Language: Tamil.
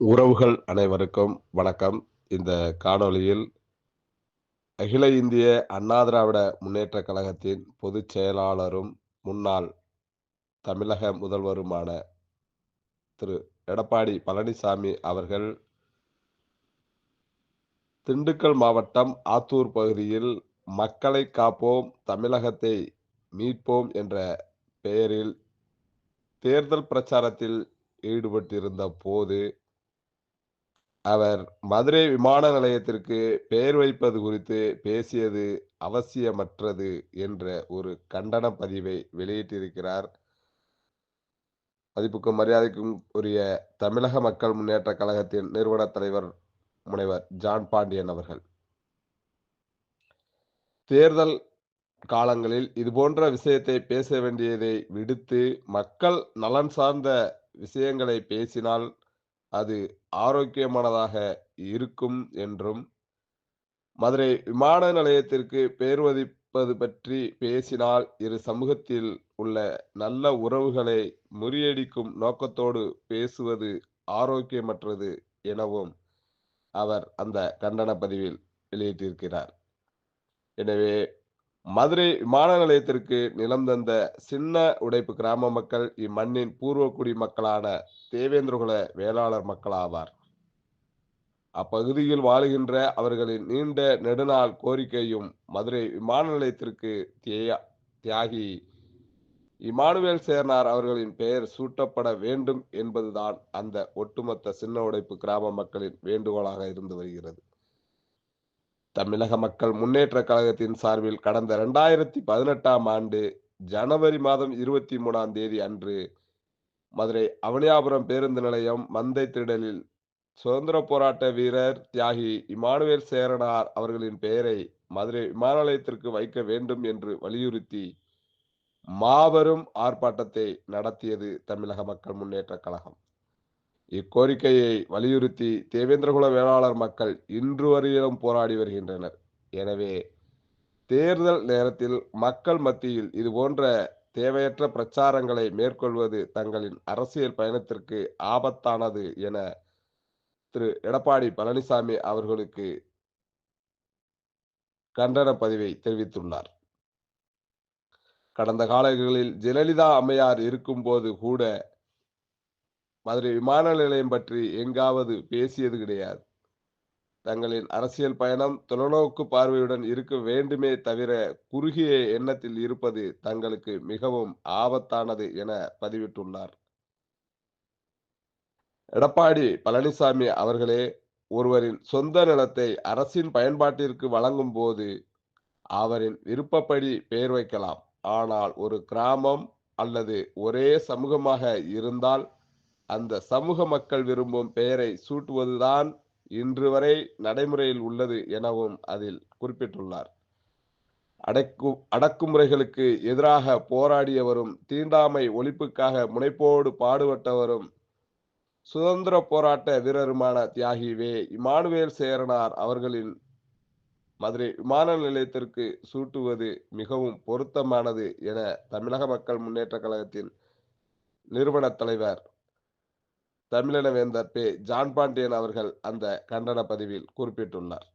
உறவுகள் அனைவருக்கும் வணக்கம். இந்த காணொளியில் அகில இந்திய அண்ணா திராவிட முன்னேற்ற கழகத்தின் பொதுச் செயலாளரும் முன்னாள் தமிழக முதல்வருமான திரு. எடப்பாடி பழனிசாமி அவர்கள் திண்டுக்கல் மாவட்டம் ஆத்தூர் பகுதியில் மக்களை காப்போம் தமிழகத்தை மீட்போம் என்ற பெயரில் தேர்தல் பிரச்சாரத்தில் ஈடுபட்டிருந்த போது அவர் மதுரை விமான நிலையத்திற்கு பெயர் வைப்பது குறித்து பேசியது அவசியமற்றது என்ற ஒரு கண்டன பதிவை வெளியிட்டிருக்கிறார். மதிப்புக்கும் மரியாதைக்கும் உரிய தமிழக மக்கள் முன்னேற்ற கழகத்தின் நிறுவன தலைவர் முனைவர் ஜான் பாண்டியன் அவர்கள். தேர்தல் காலங்களில் இதுபோன்ற விஷயத்தை பேச வேண்டியதை விடுத்து மக்கள் நலன் சார்ந்த விஷயங்களை பேசினால் அது ஆரோக்கியமானதாக இருக்கும் என்றும் மதுரை விமான நிலையத்திற்கு பேர்வதிப்பது பற்றி பேசினால் இரு சமூகத்தில் உள்ள நல்ல உறவுகளை முறியடிக்கும் நோக்கத்தோடு பேசுவது ஆரோக்கியமற்றது எனவும் அவர் அந்த கண்டன பதிவில் வெளியிட்டிருக்கிறார். எனவே மதுரை விமான நிலையத்திற்கு நிலம் தந்த சின்ன உடைப்பு கிராம மக்கள் இம்மண்ணின் பூர்வக்குடி மக்களான தேவேந்திரகுல வேளாளர் மக்களாவார். அப்பகுதியில் வாழுகின்ற அவர்களின் நீண்ட நெடுநாள் கோரிக்கையும் மதுரை விமான நிலையத்திற்கு தியாகி இமானுவேல் சேர்னார் அவர்களின் பெயர் சூட்டப்பட வேண்டும் என்பதுதான் அந்த ஒட்டுமொத்த சின்ன உடைப்பு கிராம மக்களின் வேண்டுகோளாக இருந்து வருகிறது. தமிழக மக்கள் முன்னேற்ற கழகத்தின் சார்பில் கடந்த இரண்டாயிரத்தி பதினெட்டாம் ஆண்டு ஜனவரி மாதம் இருபத்தி மூணாம் தேதி அன்று மதுரை அவனியாபுரம் பேருந்து நிலையம் மந்தை திடலில் சுதந்திர போராட்ட வீரர் தியாகி இமானுவேல் சேரனார் அவர்களின் பெயரை மதுரை விமான நிலையத்திற்கு வைக்க வேண்டும் என்று வலியுறுத்தி மாபெரும் ஆர்ப்பாட்டத்தை நடத்தியது தமிழக மக்கள் முன்னேற்ற கழகம். இக்கோரிக்கையை வலியுறுத்தி தேவேந்திரகுல வேளாளர் மக்கள் இன்று வரையிலும் போராடி வருகின்றனர். எனவே தேர்தல் நேரத்தில் மக்கள் மத்தியில் இது போன்ற தேவையற்ற பிரச்சாரங்களை மேற்கொள்வது தங்களின் அரசியல் பயணத்திற்கு ஆபத்தானது என திரு. எடப்பாடி பழனிசாமி அவர்களுக்கு கண்டன பதிவை தெரிவித்துள்ளார். கடந்த காலங்களில் ஜெயலலிதா அம்மையார் இருக்கும்போது கூட மதுரை விமான நிலையம் பற்றி எங்காவது பேசியது கிடையாது. தங்களின் அரசியல் பயணம் தொலைநோக்கு பார்வையுடன் இருக்க வேண்டுமே தவிர குறுகிய எண்ணத்தில் இருப்பது தங்களுக்கு மிகவும் ஆபத்தானது என பதிவிட்டுள்ளார். எடப்பாடி பழனிசாமி அவர்களே ஒருவரின் சொந்த நிலத்தை அரசின் பயன்பாட்டிற்கு வழங்கும் போது அவரின் விருப்பப்படி பெயர் வைக்கலாம். ஆனால் ஒரு கிராமம் அல்லது ஒரே சமூகமாக இருந்தால் அந்த சமூக மக்கள் விரும்பும் பெயரை சூட்டுவதுதான் இன்று வரை நடைமுறையில் உள்ளது எனவும் அதில் குறிப்பிட்டுள்ளார். அடக்கு அடக்குமுறைகளுக்கு எதிராக போராடியவரும் தீண்டாமை ஒழிப்புக்காக முனைப்போடு பாடுபட்டவரும் சுதந்திர போராட்ட வீரருமான தியாகி வே. இமானுவேல் சேரனார் அவர்களின் மதுரை விமான நிலையத்திற்கு சூட்டுவது மிகவும் பொருத்தமானது என தமிழக மக்கள் முன்னேற்ற கழகத்தின் நிறுவன தலைவர் தமிழின வேந்தர் பே ஜான் பாண்டியன் அவர்கள் அந்த கண்டன பதிவில் குறிப்பிட்டுள்ளார்.